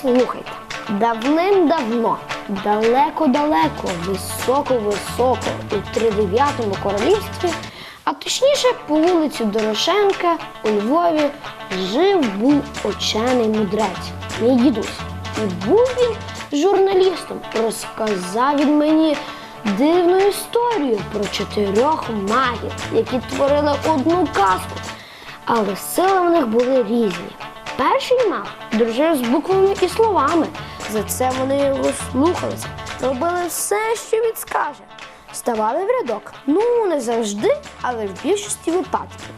Слухайте, давним-давно, далеко-далеко, високо-високо у тридев'ятому королівстві, а точніше по вулиці Дорошенка у Львові жив був учений мудрець, мій дідусь. І був він журналістом. Розказав він мені дивну історію про чотирьох магів, які творили одну казку, але сили в них були різні. Перший маг дружив з буквами і словами. За це вони його слухалися, робили все, що він скаже. Ставали в рядок. Ну, не завжди, але в більшості випадків.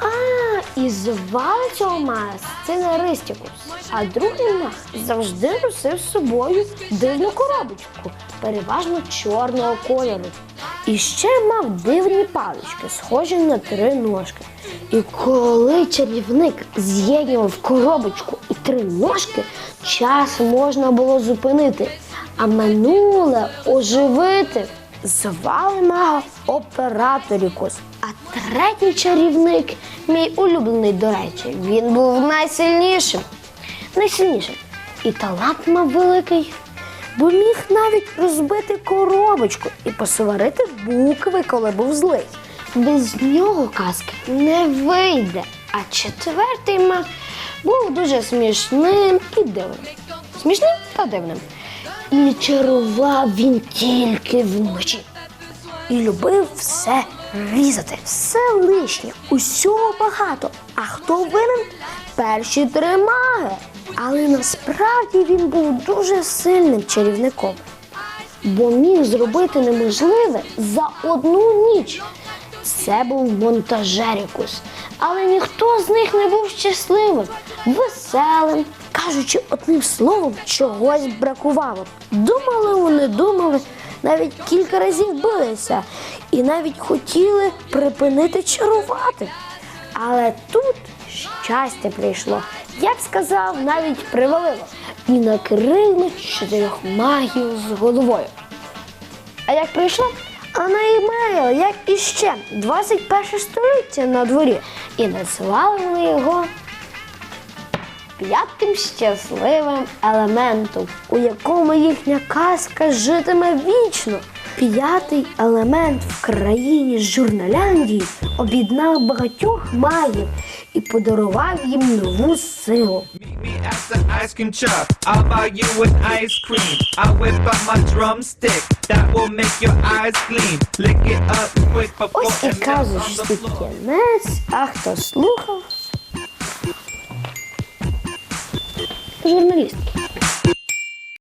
А, і звали цього мага Сценаристикус. А другий маг завжди носив з собою дивну коробочку, переважно чорного кольору. І ще мав дивні палички, схожі на три ножки. І коли чарівник з'єднував коробочку і три ножки, час можна було зупинити, а минуле оживити. Звали мага Операторікус. А третій чарівник, мій улюблений, до речі, він був найсильнішим. Найсильнішим. І талант мав великий, бо міг навіть розбити коробочку і посварити букви, коли був злий. Без нього казки не вийде. А четвертий маг був дуже смішним і дивним. Смішним та дивним. І чарував він тільки вночі. І любив все різати, все лишнє, усього багато. А хто винен? Перші три маги. Насправді він був дуже сильним чарівником, бо міг зробити неможливе за одну ніч. Це був монтажерікус, але ніхто з них не був щасливим, веселим. Кажучи одним словом, чогось бракувало. Думали вони, думали, навіть кілька разів билися і навіть хотіли припинити чарувати. Але тут щастя прийшло, я б сказав, навіть привалило і накрило чотирьох магів з головою. А як прийшло? А наймейл, як іще 21 століття на дворі. І назвали вони його п'ятим щасливим елементом, у якому їхня казка житиме вічно. П'ятий елемент в країні Журналяндії об'єднав багатьох магів і подарував їм нову силу. Ось і floor. кінець, а хто слухав? Журналістки.